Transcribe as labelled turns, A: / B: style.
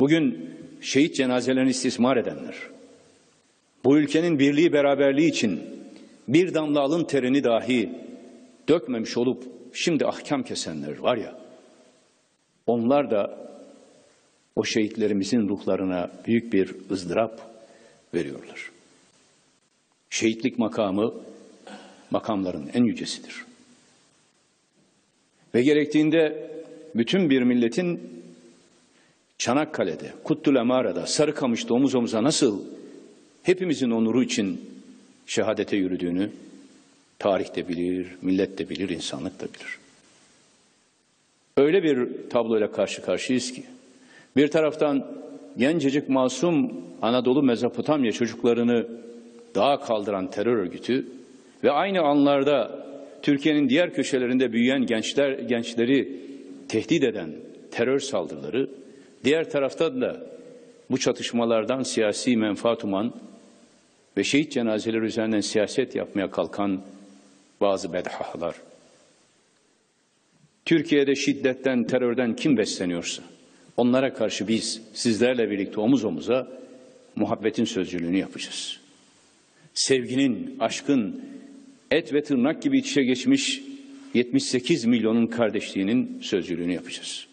A: Bugün şehit cenazelerini istismar edenler, bu ülkenin birliği beraberliği için bir damla alın terini dahi dökmemiş olup şimdi ahkam kesenler var ya, onlar da o şehitlerimizin ruhlarına büyük bir ızdırap veriyorlar. Şehitlik makamı makamların en yücesidir. Ve gerektiğinde bütün bir milletin Çanakkale'de, Kuttul Emara'da, Sarıkamış'ta omuz omuza nasıl hepimizin onuru için şehadete yürüdüğünü tarih de bilir, millet de bilir, insanlık da bilir. Öyle bir tabloyla karşı karşıyayız ki bir taraftan gencecik masum Anadolu Mezopotamya çocuklarını dağa kaldıran terör örgütü ve aynı anlarda Türkiye'nin diğer köşelerinde büyüyen gençler gençleri tehdit eden terör saldırıları, diğer taraftan da bu çatışmalardan siyasi menfaat uman ve şehit cenazeleri üzerinden siyaset yapmaya kalkan bazı bedhahalar. Türkiye'de şiddetten, terörden kim besleniyorsa onlara karşı biz sizlerle birlikte omuz omuza muhabbetin sözcülüğünü yapacağız. Sevginin, aşkın, et ve tırnak gibi iç içe geçmiş 78 milyonun kardeşliğinin sözcülüğünü yapacağız.